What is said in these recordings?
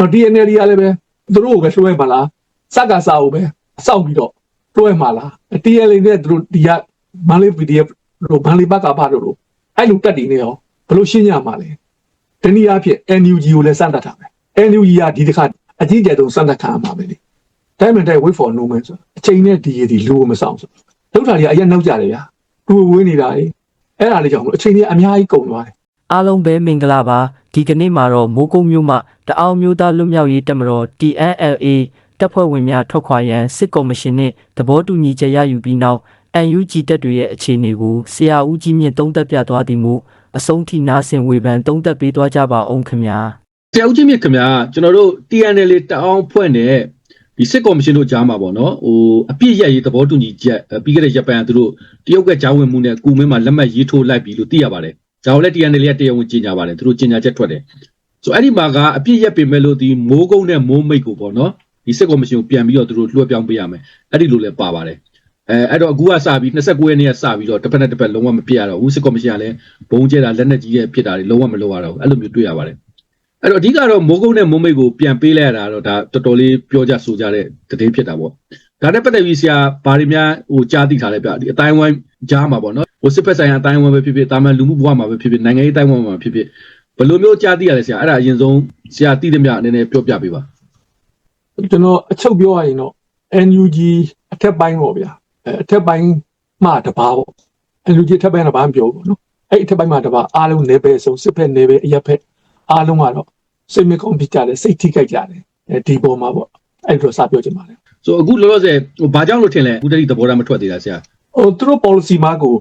နော် DNL ကလည်းပဲသူတို့ကိုပဲလွှဲမှာလားစက်ကစားကိုပဲစောက်ပြီးတော့လွှဲမှာလား TNL နဲ့သူတို့ဒီကမန္တလေး PDF တို့မန္တလေးဘက်ကပါတို့လို့အဲ့လိုတက်တည်နေရောဘယ်လိုရှင်းရမှာလဲတနည်းအားဖြင့် NUG ကိုလည်းစမ်းသပ်ထားမယ် NUG ကဒီတစ်ခါအကြီးကျယ်ဆုံးစမ်းသပ်ခံရမှာပဲလေ Diamond Day wait for no man ဆိုအချိန်နဲ့ဒီရည်ဒီလူကိုမဆောင်ဆိုလောက်တာတွေကအရင်နောက်ကြတယ်ဗျာသူဝင်းနေတာလေအဲ့ဒါလေးကြောင့်မလို့အချိန်ကြီးအများကြီးကုန်သွားတယ် အားလုံးပဲမင်္ဂလာပါဒီကနေ့မှာတော့မိုးကုတ်မြို့မှတအောင်မျိုးသားလွတ်မြောက်ရေးတပ်မတော် TNLA တပ်ဖွဲ့ဝင်များထွက်ခွာရန်စစ်ကော်မရှင်နှင့်သဘောတူညီချက်ရယူပြီးနောက် UNG တပ်တွေရဲ့အခြေအနေကိုဆရာဦးကြီးမြင့်သုံးသပ်ပြသွားသည်မူအဆုံးထိနားဆင်ဝေဖန်သုံးသပ်ပေးသွားကြပါအောင်ခင်ဗျာဆရာဦးချင်းမြင့်ခင်ဗျာကျွန်တော်တို့ TNL တအောင်ဖွဲ့နဲ့ဒီစစ်ကော်မရှင်တို့ကြားမှာပေါ့နော်ဟိုအပြစ်ရရေးသဘောတူညီချက်အဲပြီးခဲ့တဲ့ဂျပန်ကသူတို့တရုတ်ကကြားဝင်မှုနဲ့ကုမင်းမှာလက်မှတ်ရေးထိုးလိုက်ပြီလို့သိရပါတယ်။ ဒါကိုလည်း TNL ကတရားဝင်ကြေညာပါတယ်သူတို့ကြေညာချက်ထွက်တယ်။ဆိုအဲ့ဒီမှာကအပြစ်ရက်ပင်မဲ့လို့ဒီမိုးကုန်းနဲ့မိုးမိတ်ကိုပေါ့နော်ဒီစစ်ကော်မရှင်ကိုပြန်ပြီးတော့သူတို့လွှဲပြောင်းပေးရမယ်။အဲ့ဒီလိုလည်းပါပါတယ်။အဲအဲ့တော့အခုကစပြီး29ရက်နေ့ကစပြီးတော့တစ်ဖက်နဲ့တစ်ဖက်လုံးဝမပြတ်ရတော့ဘူးစစ်ကော်မရှင်ကလည်းဘုံကျဲတာလက်နက်ကြီးရဲ့ဖြစ်တာတွေလုံးဝမလုပ်ရတော့ဘူးအဲ့လိုမျိုးတွေ့ရပါတယ်။အဲ့တော့အဓိကတော့မိုးကုန်းနဲ့မိုးမိတ်ကိုပြန်ပေးလိုက်ရတာတော့ဒါတော်တော်လေးပြောကြဆိုကြတဲ့တည်င်းဖြစ်တာပေါ့။ဒါနဲ့ပတ်သက်ပြီးဆရာဘာတွေများဟိုကြားသိထားလဲဗျဒီအတိုင်းဝိုင်းကြားမှာပေါ့နော်။ ဟိုစစ်ဖက်ဆိုင်ရာအတိုင်းဝိုင်းပဲဖြစ်ဖြစ်တာမန်လူမှုဘဝမှာပဲဖြစ်ဖြစ်နိုင်ငံရေးအတိုင်းဝိုင်းမှာဖြစ်ဖြစ်ဘယ်လိုမျိုးကြားသိရလဲဆရာအဲ့ဒါအရင်ဆုံးဆရာသိတဲ့မြအနေနဲ့ပြောပြပေးပါကျွန်တော်အချုပ်ပြောရရင်တော့ NUG အထက်ပိုင်းပေါ့ဗျာအဲအထက်ပိုင်းမှတပါပေါ့ NUG အထက်ပိုင်းကဘာမှမပြောဘူးနော်အဲ့အထက်ပိုင်းမှတပါအားလုံးနေပဲဆုံးစစ်ဖက်နေပဲအရက်ဖက်အားလုံးကတော့စိတ်မကောင်းဖြစ်ကြတယ်စိတ်ထိခိုက်ကြတယ်အဲဒီပေါ်မှာပေါ့အဲ့လိုစပြောချင်ပါတယ်။ဆိုအခုလောလောဆယ်ဟိုဘာကြောင့်လို့ထင်လဲအခုတည်းသဘောထားမထွက်သေးတာဆရာဟိုသူတို့ policy မှာကိုဟို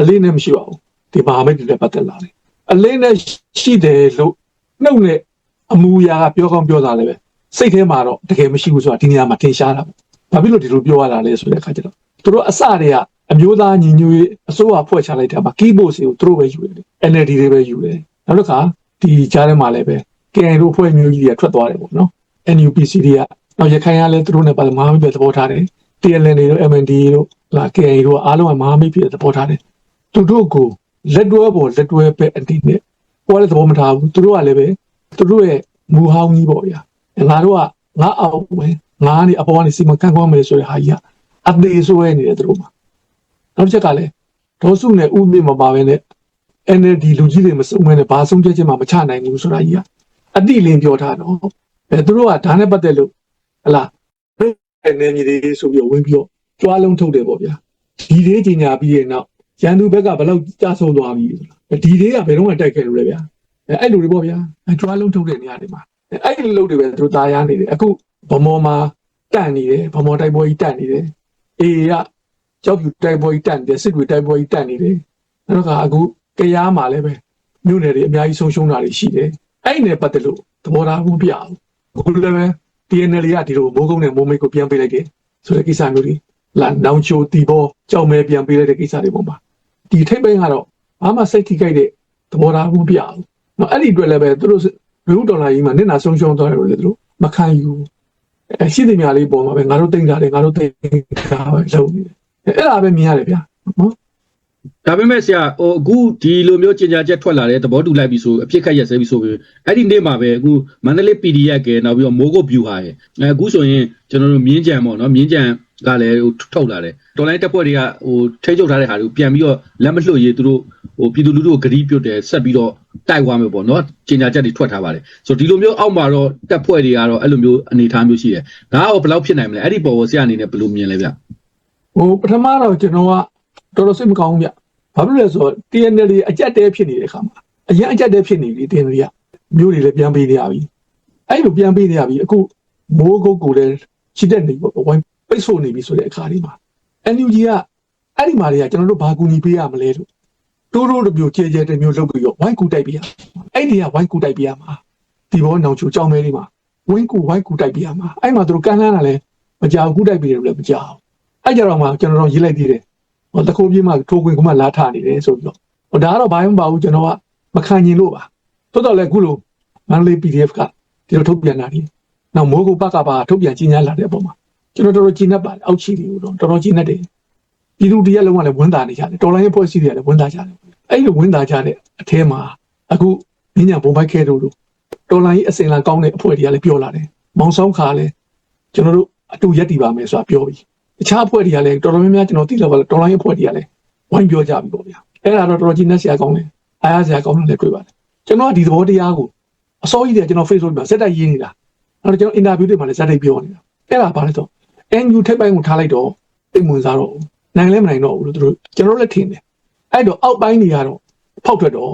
အလေးနဲ့မရှိပါဘူးဒီဘာမှမတည်ပတ်သက်လာတယ်အလေးနဲ့ရှိတယ်လို့နှုတ်နဲ့အမူအရာကပြောကောင်းပြောတာလည်းပဲစိတ်ထဲမှာတော့တကယ်မရှိဘူးဆိုတာဒီနေရာမှာထင်ရှားတာပေါ့ဘာဖြစ်လို့ဒီလိုပြောရတာလဲဆိုတဲ့အခါကျတော့သူတို့အစတည်းကအမျိုးသားညီညွတ်ရေးအစိုးရဖွဲ့ချလိုက်တာမှာ keyboard စီကိုသူတို့ပဲယူတယ် NLD တွေပဲယူတယ်နောက်တစ်ခါဒီကြားထဲမှာလည်းပဲ KN တို့ဖွဲ့မျိုးကြီးတွေကထွက်သွားတယ်ပေါ့နော် NUPC တွေကနောက်ရခိုင်ကလည်းသူတို့နဲ့ပါမဟာမိတ်ပဲသဘောထားတယ် TLN တွေတို့ MND တို့လာ KN တို့အားလုံးကမဟာမိတ်ဖြစ်တဲ့သဘောထားတယ် သူတို့ကိုလက်တွဲပေါ်လက်တွဲပဲအတိနဲ့ဟိုကလည်းသဘောမထားဘူးသူတို့ကလည်းပဲသူတို့ရဲ့မူဟောင်းကြီးပေါ့ဗျာငါတို့ကငါအောက်ပဲငါကနေအပေါ်ကနေစီမံခန့်ခွဲမယ်ဆိုတဲ့ဟာကြီးကအသေးဆိုးရနေတယ်သူတို့မှာနောက်တစ်ချက်ကလည်းဒေါ်စုနဲ့ဥမြင့်မပါဘဲနဲ့ NLD လူကြီးတွေမစုံမဲနဲ့ဘာဆုံးဖြတ်ချက်မှမချနိုင်ဘူးဆိုတာကြီးကအတိလင်းပြောထားတော့အဲသူတို့ကဒါနဲ့ပတ်သက်လို့ဟလာအနေမြည်တွေဆိုပြီးဝင်ပြီးတော့ကြွားလုံးထုတ်တယ်ပေါ့ဗျာဒီလေးကြီးညာပြီးရဲ့နောက် ရန်သူဘက်ကဘယ်လောက်ကြာဆုံးသွားပြီဆိုတာဒီသေးကဘယ်တော့မှတိုက်ခဲ့လို့လဲဗျာအဲ့လိုတွေပေါ့ဗျာအကျွားလုံးထုတ်တဲ့နေရာတွေမှာအဲ့ဒီလိုတွေပဲသူသားရနေတယ်အခုဗမော်မှာတန့်နေတယ်ဗမော်တိုက်ပွဲကြီးတန့်နေတယ်အေကကြောက်ဖြူတိုက်ပွဲကြီးတန့်နေတယ်စစ်တွေတိုက်ပွဲကြီးတန့်နေတယ်နောက်တော့အခုကရားမှာလည်းပဲမြို့နယ်တွေအများကြီးဆုံးရှုံးတာတွေရှိတယ်အဲ့ဒီနယ်ပတ်သက်လို့သဘောထားမှုပြအောင်အခုလည်းပဲ TNL ကဒီလိုမိုးကုန်းနဲ့မိုးမိတ်ကိုပြန်ပေးလိုက်တယ်ဆိုတဲ့ကိစ္စမျိုးတွေလာနောင်ချိုတီဘောကြောက်မဲပြန်ပေးလိုက်တဲ့ကိစ္စတွေပုံပါ ဒီထိပ်ပိုင်းကတော့ဘာမှစိတ်ထိခိုက်တဲ့သဘောထားမှုပြအောင်နော်အဲ့ဒီအတွက်လည်းပဲသူတို့လူဒေါ်လာကြီးမှာနစ်နာဆုံးရှုံးသွားတယ်လို့လေသူတို့မခံယူအဲရှိတဲ့များလေးပုံမှာပဲငါတို့တိတ်တာတယ်ငါတို့တိတ်တာပဲလုပ်နေတယ်အဲ့ဒါပဲမြင်ရတယ်ဗျာနော်ဒါပေမဲ့ဆရာဟိုအခုဒီလိုမျိုးကြေညာချက်ထွက်လာတဲ့သဘောတူလိုက်ပြီဆိုအပြစ်ခတ်ရက်စဲပြီဆိုပြီးအဲ့ဒီနေ့မှာပဲအခုမန္တလေး PDF ကဲနောက်ပြီးတော့မိုးကုတ် view ဟာရဲ့အဲအခုဆိုရင်ကျွန်တော်တို့မြင်းကြံပေါ့နော်မြင်းကြံ ကလည်းဟိုထုတ်လာတယ်တော်လိုင်းတက်ဖွဲ့တွေကဟိုထိချုပ်ထားတဲ့ဟာတွေကိုပြန်ပြီးတော့လက်မလွှတ်ရေးသူတို့ဟိုပြည်သူလူထုကိုဂရီးပြုတ်တယ်ဆက်ပြီးတော့တိုက်သွားမယ်ပေါ့နော်ကြေညာချက်တွေထွက်ထားပါတယ်ဆိုတော့ဒီလိုမျိုးအောက်မှာတော့တက်ဖွဲ့တွေကတော့အဲ့လိုမျိုးအနေအထားမျိုးရှိတယ်ဒါကဘယ်လောက်ဖြစ်နိုင်မလဲအဲ့ဒီပေါ်ကိုဆရာအနေနဲ့ဘယ်လိုမြင်လဲဗျဟိုပထမတော့ကျွန်တော်ကတော်တော်စိတ်မကောင်းဘူးဗျဘာဖြစ်လို့လဲဆိုတော့ TNL အကြက်တဲဖြစ်နေတဲ့အခါမှာအရင်အကြက်တဲဖြစ်နေပြီ TNL ကမျိုးတွေလည်းပြန်ပေးနေရပြီအဲ့လိုပြန်ပေးနေရပြီအခုမိုးကုတ်ကိုလည်းချစ်တဲ့နေပေါ့ဝိုင်း ပိတ်ဆို့နေပြီဆိုတဲ့အခါလေးမှာ NUG ကအဲ့ဒီမှာတွေကကျွန်တော်တို့ဘာကူညီပေးရမလဲလို့တိုးတိုးတစ်မျိုးကြဲကြဲတစ်မျိုးလုပ်ပြီးတော့ဝိုင်းကူတိုက်ပေးရအဲ့ဒီကဝိုင်းကူတိုက်ပေးရမှာဒီဘောနောင်ချိုကြောင်းမဲလေးမှာဝိုင်းကူဝိုင်းကူတိုက်ပေးရမှာအဲ့မှာတို့ကန်းလန်းတာလည်းမကြောက်ကူတိုက်ပေးတယ်လို့လည်းမကြောက်အဲ့ကြတော့မှကျွန်တော်တို့ရေးလိုက်သေးတယ်ဟိုတခိုးပြေးမှထိုးခွင်ကမှလာထနေတယ်ဆိုပြီးတော့ဟိုဒါကတော့ဘာမှမပါဘူးကျွန်တော်ကမခံကျင်လို့ပါသို့တော်လည်းအခုလိုမန္တလေး PDF ကဒီလိုထုတ်ပြန်တာဒီနောက်မိုးကုတ်ဘက်ကပါထုတ်ပြန်ကြီးညာလာတဲ့အပေါ်မှာ ကျွန်တော်တော်တော်ကြီးနေပါတယ်အောက်ချီတွေကိုတော့တော်တော်ကြီးနေတယ်ပြည်သူတရားလုံးကလည်းဝန်တာနေကြတယ်တော်လိုင်းရဲ့ဖွဲ့စည်းတွေကလည်းဝန်တာကြတယ်အဲ့လိုဝန်တာကြတဲ့အထဲမှာအခုညညာဘုံဘိုက်ခဲတို့လို့တော်လိုင်းအစင်လာကောင်းတဲ့အဖွဲ့တွေကလည်းပြောလာတယ်မောင်ဆောင်ခါလည်းကျွန်တော်တို့အတူရက်တည်ပါမယ်ဆိုတာပြောပြီးတခြားအဖွဲ့တွေကလည်းတော်တော်များများကျွန်တော်သိတော့ပါတော်လိုင်းအဖွဲ့တွေကလည်းဝိုင်းပြောကြပြီပေါ့ဗျာအဲ့ဒါတော့တော်တော်ကြီးနဲ့ဆရာကောင်းတယ်အားရဆရာကောင်းတယ်လည်းတွေ့ပါတယ်ကျွန်တော်ကဒီသဘောတရားကိုအစောကြီးတည်းကျွန်တော် Facebook မှာစက်တိုက်ရေးနေတာနောက်တော့ကျွန်တော် interview တွေမှာလည်းစက်တိုက်ပြောနေတာအဲ့ဒါဘာလဲဆို NU ထိပ်ပိုင်းကိုထားလိုက်တော့အိမ်ဝင်စားတော့နိုင်လဲမနိုင်တော့ဘူးလို့သူတို့ကျွန်တော်လည်းထင်တယ်အဲ့တော့အောက်ပိုင်းတွေကတော့ဖောက်ထွက်တော့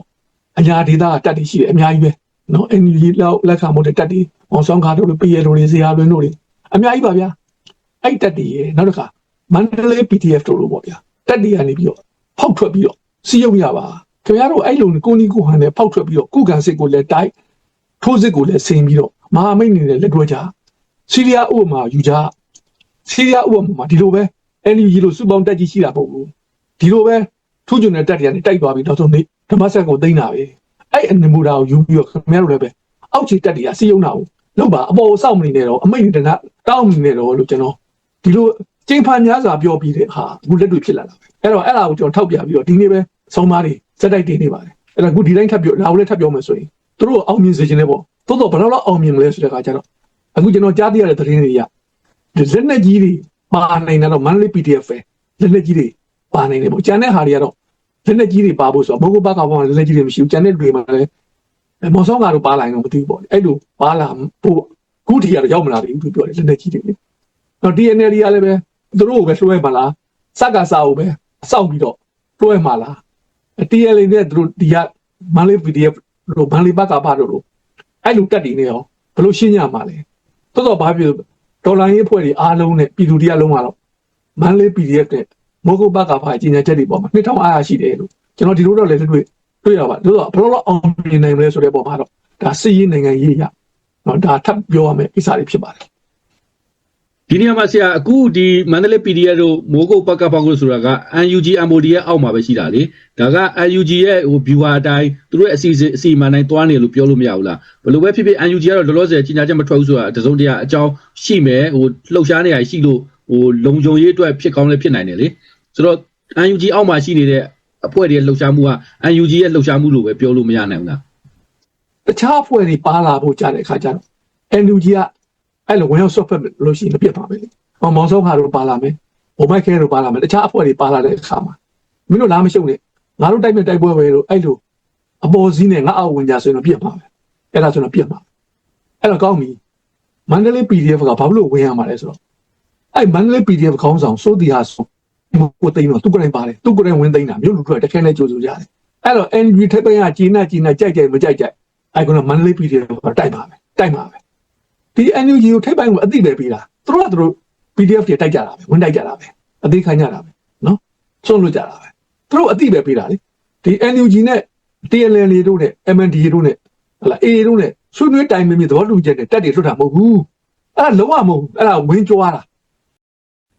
အညာဒေတာကတက်တည်ရှိတယ်အများကြီးပဲနော် NU လောက်လက်ခံမှုတဲ့တက်တည်အောင်ဆောင်ခါတို့လို PL တွေဇေယျလွင်တို့တွေအများကြီးပါဗျာအဲ့တက်တည်ရဲ့နောက်တစ်ခါမန္တလေး PDF တို့လိုပေါ့ဗျာတက်တည်ကနေပြီးတော့ဖောက်ထွက်ပြီးတော့စီးရုံရပါခင်ဗျားတို့အဲ့လိုကိုနီကိုဟန်နဲ့ဖောက်ထွက်ပြီးတော့ကုကန်စစ်ကိုလည်းတိုက်ထိုးစစ်ကိုလည်းဆင်ပြီးတော့မဟာမိတ်နေနဲ့လက်တွဲကြစီးရီးယားဥပမာယူကြ စီးရီးယားဥပမာမှာဒီလိုပဲ NUG လို့စုပေါင်းတက်ကြီးရှိတာပေါ့ဘူးဒီလိုပဲထူးချွန်တဲ့တက်တွေကနေတိုက်သွားပြီးတော့ဆုံးနေဓမ္မဆက်ကိုသိမ်းတာပဲအဲ့အနေမူတာကိုယူပြီးတော့ခင်ဗျားတို့လည်းပဲအောက်ခြေတက်တွေကစီးရုံတာကိုလောက်ပါအပေါ်စောင့်မနေနဲ့တော့အမိတ်တနတောင်းမနေနဲ့တော့လို့ကျွန်တော်ဒီလိုကျင်းဖန်များစွာပြောပြီးတဲ့ဟာအခုလက်တွေ့ဖြစ်လာတာပဲအဲ့တော့အဲ့ဒါကိုကျွန်တော်ထောက်ပြပြီးတော့ဒီနေ့ပဲဆုံးမားတွေစက်တိုက်တင်နေပါတယ်အဲ့တော့အခုဒီတိုင်းထပ်ပြောဒါကိုလည်းထပ်ပြောမယ်ဆိုရင်သူတို့အောင်မြင်စေခြင်းလည်းပေါ့သို့တော့ဘယ်တော့လောက်အောင်မြင်မလဲဆိုတဲ့အခါကျတော့အခုကျွန်တော်ကြားသိရတဲ့သတင်းတွေရ လက်နဲ့ကြီးတွေပါနိုင်တယ်တော့မန္တလေး PDF ပဲလက်လက်ကြီးတွေပါနိုင်တယ်ပေါ့ကျန်တဲ့ဟာတွေကတော့လက်လက်ကြီးတွေပါဖို့ဆိုတော့ဘုဂုဘကောင်ကလက်လက်ကြီးတွေမရှိဘူးကျန်တဲ့တွေမှာလည်းမော်ဆောင်ကတော့ပါလာရင်တော့မသိဘူးပေါ့အဲ့လိုပါလာဖို့ခုထိကတော့ရောက်မလာဘူးသူပြောတယ်လက်လက်ကြီးတွေတော့ DNL တွေကလည်းပဲသူတို့ကိုပဲလွှဲမလားစက်ကစားကိုပဲစောက်ပြီးတော့လွှဲမှာလား TLA နဲ့သူတို့ဒီကမန္တလေး PDF လို့မန္တလေးဘက်ကပါတော့လို့အဲ့လိုတက်တည်နေရောဘယ်လိုရှင်းရမှာလဲတော်တော်ဘာဖြစ် ဒေါ်လာရေးအဖွဲ့တွေအားလုံးနဲ့ပြည်သူတရားလုံးကတော့မန္တလေး PDF နဲ့မိုးကုတ်ဘက်ကပါကြီးညာချက်တွေပေါ်မှာနှစ်ထောင်အားရရှိတယ်လို့ကျွန်တော်ဒီလိုတော့လည်းတွေ့တွေ့ရပါတို့တော့ဘယ်လိုတော့အောင်မြင်နိုင်မလဲဆိုတဲ့ပုံမှာတော့ဒါစစ်ရေးနိုင်ငံရေးရနော်ဒါထပ်ပြောရမယ်ကိစ္စတွေဖြစ်ပါတယ် ဒီနေရာမှာဆရာအခုဒီမန္တလေး PDF တို့မိုးကုတ်ပကပောက်လို့ဆိုတာက UNG MOD ရဲ့အောက်မှာပဲရှိတာလေဒါက UNG ရဲ့ဟို viewer အတိုင်းသူတို့ရဲ့အစီအစဉ်အစီအမံတိုင်းတွားနေလို့ပြောလို့မရဘူးလားဘယ်လိုပဲဖြစ်ဖြစ် UNG ကတော့လောလောဆယ်ကြီးညာချက်မထွက်ဘူးဆိုတာတစုံတရာအကြောင်းရှိမယ်ဟိုလှုပ်ရှားနေရရှိလို့ဟိုလုံခြုံရေးအတွက်ဖြစ်ကောင်းလည်းဖြစ်နိုင်တယ်လေဆိုတော့ UNG အောက်မှာရှိနေတဲ့အဖွဲ့တွေရဲ့လှုပ်ရှားမှုက UNG ရဲ့လှုပ်ရှားမှုလို့ပဲပြောလို့မရနိုင်ဘူးလားတခြားအဖွဲ့တွေပါလာဖို့ကြားတဲ့အခါကျတော့ NUG က အဲ့လိုဝင်ရောက်ဆော့ဖက်လို့ရှိရင်ပြတ်ပါမယ်လေ။ဟောမောင်စောခါတို့ပါလာမယ်။ဘုံမိုက်ခဲတို့ပါလာမယ်။တခြားအဖွဲ့တွေပါလာတဲ့အခါမှာမင်းတို့လားမရှုပ်နဲ့ငါတို့တိုက်မဲ့တိုက်ပွဲပဲလို့အဲ့လိုအပေါ်စည်းနဲ့ငါအောက်ဝင်ကြဆိုရင်တော့ပြတ်ပါမယ်။အဲ့ဒါဆိုတော့ပြတ်ပါ။အဲ့တော့ကောင်းပြီ။မန္တလေး PDF ကဘာလို့ဝင်ရမှာလဲဆိုတော့အဲ့မန္တလေး PDF ခေါင်းဆောင်စိုးတီဟာဆိုကိုသိန်းတော့သူကိုယ်တိုင်ပါတယ်သူကိုယ်တိုင်ဝင်သိန်းတာမြို့လူတွေတခဲနဲ့ကြိုးဆိုကြတယ်။အဲ့တော့ NUG ထိပ်ပိုင်းကဂျင်းနာဂျင်းနာကြိုက်ကြိုက်မကြိုက်ကြိုက်အဲ့ကောင်မန္တလေး PDF ကတိုက်ပါမယ်တိုက်ပါမယ် ဒီ NUG ကိုထိပ်ပိုင်းကိုအသိပဲပေးတာသူတို့ကသူတို့ PDF တွေတိုက်ကြတာပဲဝင်တိုက်ကြတာပဲအသေးခိုင်းကြတာပဲနော်ဆုံးလို့ကြတာပဲသူတို့အသိပဲပေးတာလေဒီ NUG နဲ့ TNL တို့နဲ့ MND တို့နဲ့ဟလာ AA တို့နဲ့ဆွေးနွေးတိုင်ပင်ပြီးသဘောတူချက်နဲ့တက်တွေလွတ်တာမဟုတ်ဘူးအဲ့ဒါလုံးဝမဟုတ်ဘူးအဲ့ဒါဝင်းကြွားတာ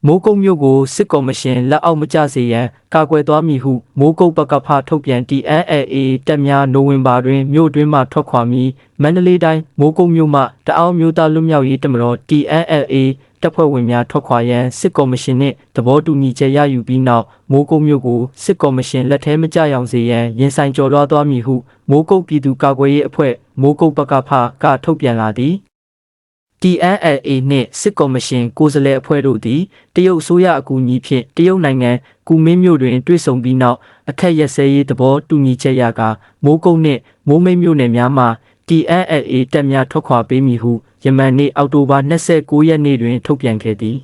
မိုးကုတ်မြို့ကိုစစ်ကော်မရှင်လက်အောက်မကျစေရန်ကာကွယ်သွားမည်ဟုမိုးကုတ်ပကဖထုတ်ပြန် TNLA တပ်များနိုဝင်ဘာတွင်မြို့တွင်းမှထွက်ခွာပြီးမန္တလေးတိုင်းမိုးကုတ်မြို့မှတအောင်းမြို့သားလွတ်မြောက်ရေးတပ်မတော် TNLA တပ်ဖွဲ့ဝင်များထွက်ခွာရန်စစ်ကော်မရှင်နှင့်သဘောတူညီချက်ရယူပြီးနောက်မိုးကုတ်မြို့ကိုစစ်ကော်မရှင်လက်ထဲမကျရောက်စေရန်ရင်ဆိုင်ကြော်လွှားသွားမည်ဟုမိုးကုတ်ပြည်သူ့ကာကွယ်ရေးအဖွဲ့မိုးကုတ်ပကဖကထုတ်ပြန်လာသည် TNLA နှင့်စစ်ကော်မရှင်ကိုယ်စားလှယ်အဖွဲ့တို့သည်တရုတ်အစိုးရအကူအညီဖြင့်တရုတ်နိုင်ငံကူမင်းမြို့တွင်တွေ့ဆုံပြီးနောက်အခက်ရက်စဲရေးသဘောတူညီချက်ရကမိုးကုတ်နှင့်မိုးမိတ်မြို့နယ်များမှ TNLA တပ်များထွက်ခွာပေးမည်ဟုယမန်နေ့အောက်တိုဘာ29ရက်နေ့တွင်ထုတ်ပြန်ခဲ့သည်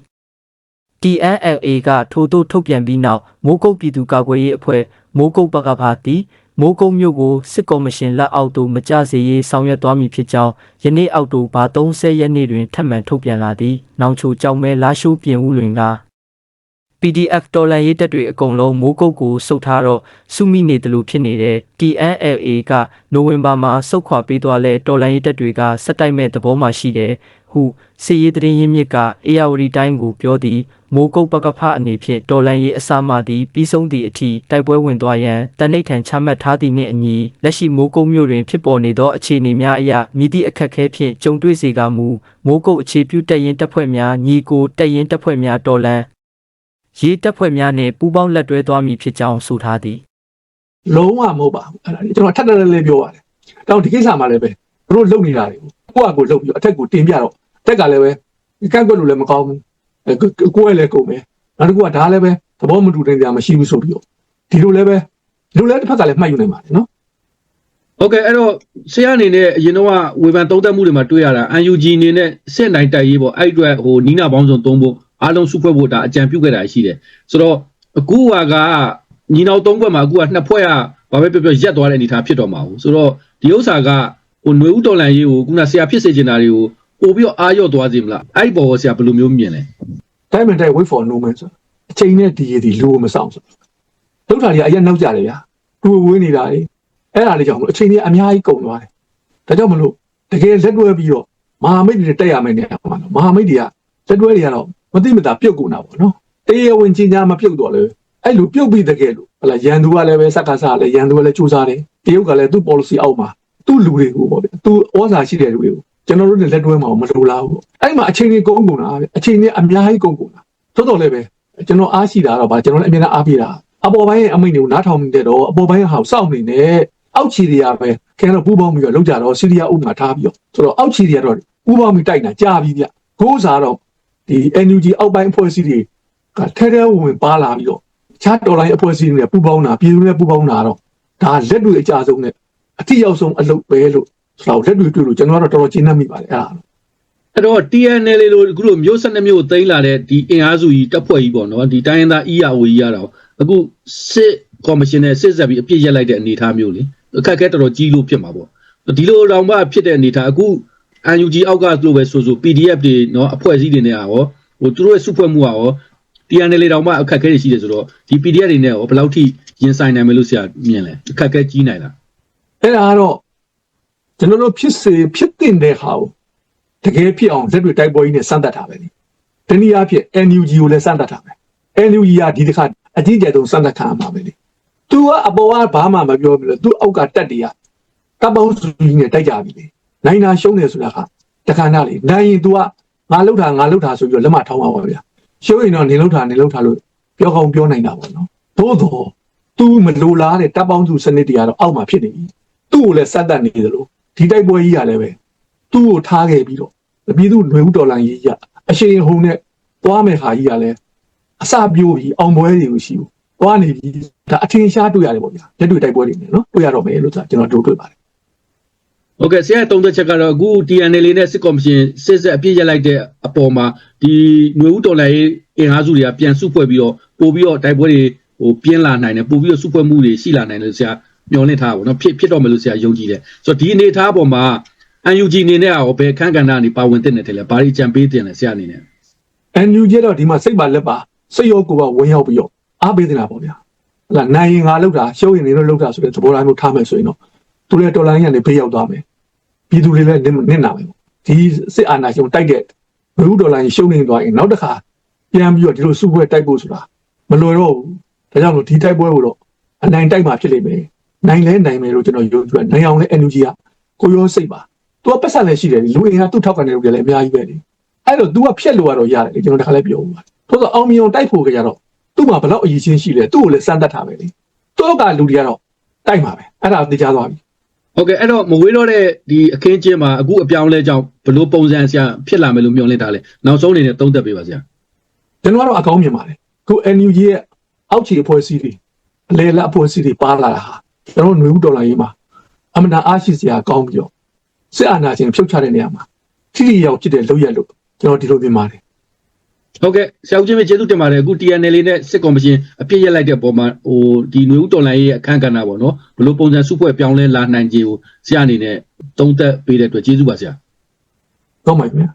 TNLA ကထို့သို့ထုတ်ပြန်ပြီးနောက်မိုးကုတ်ပြည်သူ့ကာကွယ်ရေးအဖွဲ့မိုးကုတ်ပကဖာသည် မိုးကုတ်မြို့ကိုစစ်ကော်မရှင်လက်အောက်သို့မကျစေရေးဆောင်ရွက်သွားမည်ဖြစ်ကြောင်းယနေ့အောက်တိုဘာ30ရက်နေ့တွင်ထပ်မံထုတ်ပြန်လာသည်။နောင်ချိုကြောင်မဲလာရှိုးပြင်ဦးတွင်က PDF တော်လန်ရေးတပ်တွေအကုန်လုံးမိုးကုတ်ကိုစုပ်ထားတော့စုမိနေတယ်လို့ဖြစ်နေတဲ့ TNLA ကနိုဝင်ဘာမှာစုတ်ခွာပေးသွားလဲတော်လန်ရေးတပ်တွေကစက်တိုက်မဲ့သဘောမှရှိတယ်ဟုစီရေးတရင်ရင်းမြစ်ကအေယာဝတီတိုင်းကိုပြောသည်မိုးကုတ်ပကဖအနေဖြင့်တော်လန်ရေးအစမှသည်ပြီးဆုံးသည့်အထိတိုက်ပွဲဝင်သွားရန်တနိဋ္ဌံချမှတ်ထားသည့်နှင့်အညီလက်ရှိမိုးကုတ်မြို့တွင်ဖြစ်ပေါ်နေသောအခြေအနေများအရမြည်သည့်အခက်အခဲဖြင့်ကြုံတွေ့စေကမူမိုးကုတ်အခြေပြုတပ်ရင်းတပ်ဖွဲ့များညီကိုတပ်ရင်းတပ်ဖွဲ့များတော်လန် ရေးတပ်ဖွဲ့များနှင့်ပူးပေါင်းလက်တွဲသွားမည်ဖြစ်ကြောင်းဆိုထားသည်လုံးဝမဟုတ်ပါဘူးအဲ့ဒါလေကျွန်တော်ထပ်တလဲလဲပြောပါတယ်တောင်းဒီကိစ္စမှာလည်းပဲသူတို့လုံနေတာတွေကိုကိုယ့်အကိုလုံပြီးတော့အထက်ကိုတင်ပြတော့အထက်ကလည်းပဲကန့်ကွက်လို့လည်းမကောင်းဘူးအဲကိုယ်လည်းကုန်မယ်နောက်တစ်ခုကဒါလည်းပဲသဘောမတူတဲ့ကြမရှိဘူးဆိုပြီးတော့ဒီလိုလည်းပဲဒီလိုလည်းတစ်ဖက်ကလည်းမှတ်ယူနိုင်ပါတယ်နော်ဟုတ်ကဲ့အဲ့တော့ဆရာအနေနဲ့အရင်တော့ဝေဖန်သုံးသပ်မှုတွေမှာတွေ့ရတာ UNG အနေနဲ့စစ်နိုင်တိုက်ရေးပေါ့အဲ့အတွက်ဟိုနီးနာပေါင်းစုံသုံးဖို့ အားလုံးစုဖွဲ့ဖို့ဒါအကြံပြုခဲ့တာရှိတယ်ဆိုတော့အခုဟာကညီနောင်သုံးဘက်မှာအခုကနှစ်ဖွဲ့ကဘာပဲပြောပြောရက်သွားတဲ့အနေအထားဖြစ်တော့မှာဘူးဆိုတော့ဒီဥစ္စာကဟိုຫນွေဥတော်လန်ရေးကိုခုနဆရာဖြစ်စေချင်တာတွေကိုပို့ပြီးတော့အားရော့သွားစေမလားအဲ့ဒီပေါ်ကိုဆရာဘယ်လိုမျိုးမြင်လဲတိုင်းမန်တိုင်း wait for no man ဆိုအချိန်နဲ့ဒီရည်ဒီလူမဆောင်ဆိုလောက်တာတွေအရင်နောက်ကြတယ်ဗျာသူဝေးနေတာလေအဲ့ဒါလေးကြောင့်မလို့အချိန်ကြီးအများကြီးကုန်သွားတယ်ဒါကြောင့်မလို့တကယ်လက်တွဲပြီးတော့မဟာမိတ်တွေတက်ရမယ်နေရာမှာမဟာမိတ်တွေကလက်တွဲတွေကတော့ မသိမသာပြုတ်ကုန်တာပေါ့နော်တရားဝင်ကြီးညာမပြုတ်တော့လေအဲ့လိုပြုတ်ပြီးတကယ်လို့ဟလာရန်သူကလည်းပဲစက္ကစလည်းရန်သူကလည်းစူးစားတယ်တရုတ်ကလည်းသူ့ policy အောက်မှာသူ့လူတွေကိုပေါ့ဗျသူဩဇာရှိတဲ့လူတွေကိုကျွန်တော်တို့နဲ့လက်တွဲမှာမလိုလားဘူးပေါ့အဲ့မှာအချိန်ကြီးကုန်ကုန်တာဗျအချိန်ကြီးအများကြီးကုန်ကုန်တာသို့တော်လည်းပဲကျွန်တော်အားရှိတာတော့ဗာကျွန်တော်လည်းအမြဲတမ်းအားပေးတာအပေါ်ပိုင်းရဲ့အမိန့်တွေကိုနားထောင်နေတဲ့တော့အပေါ်ပိုင်းဟာစောင့်နေနဲ့အောက်ခြေတွေကပဲခင်ဗျားတို့ပူပေါင်းပြီးတော့လောက်ကြတော့စီးရီးယားဥပမာထားပြီးတော့ဆိုတော့အောက်ခြေတွေကတော့ပူပေါင်းပြီးတိုက်တာကြာပြီဗျကိုးစားတော့ ဒီ NUG အောက်ပိုင်းအဖွဲ့အစည်းတွေကထဲထဲဝင်ဝင်ပါလာပြီးတော့ချားတော်လိုင်းအဖွဲ့အစည်းတွေနဲ့ပူပေါင်းတာပြည်သူနဲ့ပူပေါင်းတာတော့ဒါလက်တွေအကြဆုံးနဲ့အတိရောက်ဆုံးအလုပ်ပဲလို့ဆိုတော့လက်တွေတွေ့လို့ကျွန်တော်ကတော့တော်တော်ကျဉ်းနှံ့မိပါတယ်အဲ့ဒါအဲ့တော့ TNL လို့အခုလိုမျိုး12မျိုးသိမ်းလာတဲ့ဒီအင်အားစုကြီးတပ်ဖွဲ့ကြီးပေါ့နော်ဒီတိုင်းရင်းသား EAO ကြီးရတော့အခုစစ်ကော်မရှင်နဲ့စစ်ဆက်ပြီးအပြစ်ရက်လိုက်တဲ့အနေအထားမျိုးလေအခက်အခဲတော်တော်ကြီးလို့ဖြစ်မှာပေါ့ဒီလိုတောင်မှဖြစ်တဲ့အနေအထားအခု UNG အောက်ကလို့ပဲဆိုဆို PDF တွေနော်အဖွဲ့အစည်းတွေနဲ့ရောဟိုသူတို့ရဲ့စုဖွဲ့မှုကရော TNL တောင်မှအခက်အခဲတွေရှိတယ်ဆိုတော့ဒီ PDF တွေနဲ့ရောဘယ်လောက်ထိရင်ဆိုင်နိုင်မယ်လို့ဆရာမြင်လဲအခက်အခဲကြီးနိုင်လားအဲ့ဒါကတော့ကျွန်တော်တို့ဖြစ်စေဖြစ်တင်တဲ့ဟာကိုတကယ်ဖြစ်အောင်လက်တွေတိုက်ပွဲကြီးနဲ့စမ်းသပ်တာပဲလေတနည်းအားဖြင့် NUG ကိုလည်းစမ်းသပ်တာပဲ NUG ကဒီတစ်ခါအကြီးကျယ်ဆုံးစမ်းသပ်ခံရမှာပဲလေသူကအပေါ်ကဘာမှမပြောဘူးလေသူအောက်ကတက်တွေကတပ်ပေါင်းစုကြီးနဲ့တိုက်ကြပြီလေ နိုင်နာရှုံးတယ်ဆိုတာကတခါနာလေနိုင်ရင် तू ကငါလှုပ်တာငါလှုပ်တာဆိုပြီးတော့လက်မထောင်းပါပါဗျာရှုံးရင်တော့နေလှုပ်တာနေလှုပ်တာလို့ပြောကောင်းပြောနိုင်တာပေါ့နော်သို့တော့ तू မလိုလားတဲ့တပ်ပေါင်းစုစနစ်တွေကတော့အောက်မှာဖြစ်နေပြီ သူ့ကိုလည်းစက်တက်နေသလိုဒီတိုက်ပွဲကြီးကလည်းပဲသူ့ကိုထားခဲ့ပြီးတော့ပြည်သူຫນွေဥတော်လိုင်းကြီးကအရှိန်ဟုန်နဲ့သွားမယ်ခါကြီးကလည်းအစပြိုးပြီးအောင်ပွဲတွေကိုရှိဘူးသွားနေပြီဒါအထင်ရှားတွေ့ရတယ်ပေါ့ဗျာလက်တွေ့တိုက်ပွဲတွေနဲ့နော်တွေ့ရတော့မယ်လို့ဆိုတာကျွန်တော်တို့တွေ့ပါတယ် ဟုတ်ကဲ့ဆရာတုံးသက်ချက်ကတော့အခု TNL နဲ့စစ်ကော်မရှင်စစ်ဆက်အပြစ်ရက်လိုက်တဲ့အပေါ်မှာဒီຫນွေဦးတော်လိုင်းအင်အားစုတွေကပြန်စုဖွဲ့ပြီးတော့ပို့ပြီးတော့တိုက်ပွဲတွေဟိုပြင်းလာနိုင်တယ်ပို့ပြီးတော့စုဖွဲ့မှုတွေရှိလာနိုင်တယ်လို့ဆရာမျှော်လင့်ထားပါဘောနော်ဖြစ်ဖြစ်တော့မယ်လို့ဆရာယုံကြည်တယ်ဆိုတော့ဒီအနေအထားပေါ်မှာ UNG အနေနဲ့ရောဘယ်ခန်းကဏ္ဍကနေပါဝင်တဲ့နယ်တယ်လဲဘာတွေကြံပေးတင်လဲဆရာအနေနဲ့ NUG တော့ဒီမှာစိတ်ပါလက်ပါစိတ်ရောကိုယ်ပါဝင်ရောက်ပြီးတော့အားပေးနေတာပေါ့ဗျာဟလာနိုင်ရင်ငါလောက်တာရှုံးရင်နေလို့လောက်တာဆိုတဲ့သဘောထားမျိုးထားမယ်ဆိုရင်တော့ သူလည်းတော်လိုင်းရနေဖေးရောက်သွားမယ်ပြည်သူတွေလည်းနစ်နာမယ်ပေါ့ဒီစစ်အာဏာရှင်တိုက်တဲ့ဘယ်လိုတော်လိုင်းရှုံးနေသွားရင်နောက်တစ်ခါပြန်ပြီးတော့ဒီလိုစုပွဲတိုက်ဖို့ဆိုတာမလွယ်တော့ဘူးဒါကြောင့်လို့ဒီတိုက်ပွဲကိုတော့အနိုင်တိုက်မှာဖြစ်လိမ့်မယ်နိုင်လဲနိုင်မယ်လို့ကျွန်တော်ယုံကြည်တယ်နိုင်အောင်လဲ NUG ကကိုရောစိတ်ပါသူကပတ်ဆက်လည်းရှိတယ်လူအင်ကသူ့ထောက်ခံတဲ့လူတွေလည်းအများကြီးပဲလေအဲ့တော့ तू ကဖြက်လို့ရတော့ရတယ်လေကျွန်တော်တခါလည်းပြောဦးပါထို့ဆိုအောင်မြင်အောင်တိုက်ဖို့ကြတော့သူ့မှာဘယ်လောက်အရေးချင်းရှိလဲသူ့ကိုလည်းစမ်းသပ်ထားပဲလေသူ့ကလူတွေကတော့တိုက်မှာပဲအဲ့ဒါသိကြသွားပြီ ဟုတ်ကဲ့အဲ့တော့မဝေးတော့တဲ့ဒီအခင်းချင်းမှာအခုအပြောင်းလဲကြောင့်ဘလို့ပုံစံဆရာဖြစ်လာမယ်လို့မျှော်လင့်ထားလဲနောက်ဆုံးအနေနဲ့သုံးသပ်ပေးပါဆရာကျွန်တော်ကတော့အကောင်းမြင်ပါတယ်ခု NUG ရဲ့အောက်ခြေအဖွဲ့အစည်းတွေအလေလက်အဖွဲ့အစည်းတွေပါလာတာဟာကျွန်တော်ຫນွေဥတော်လာရေးမှာအမှန်တန်အားရှိစရာကောင်းပြီးတော့စစ်အာဏာရှင်ဖြုတ်ချတဲ့နေရာမှာထိထိရောက်ဖြစ်တဲ့လုပ်ရက်လို့ကျွန်တော်ဒီလိုမြင်ပါတယ် ဟုတ်ကဲ့ဆရာဦးချင်းပဲကျေးဇူးတင်ပါတယ်အခု TNL နဲ့စစ်ကော်မရှင်အပြစ်ရက်လိုက်တဲ့ပုံမှာဟိုဒီຫນွေဦးတော်လိုင်းရဲ့အခန်းကဏ္ဍပေါ့နော်ဘလို့ပုံစံစုဖွဲ့ပြောင်းလဲလာနိုင်ခြင်းကိုဆရာအနေနဲ့သုံးသပ်ပေးတဲ့အတွက်ကျေးဇူးပါဆရာဟုတ်ပါပြီ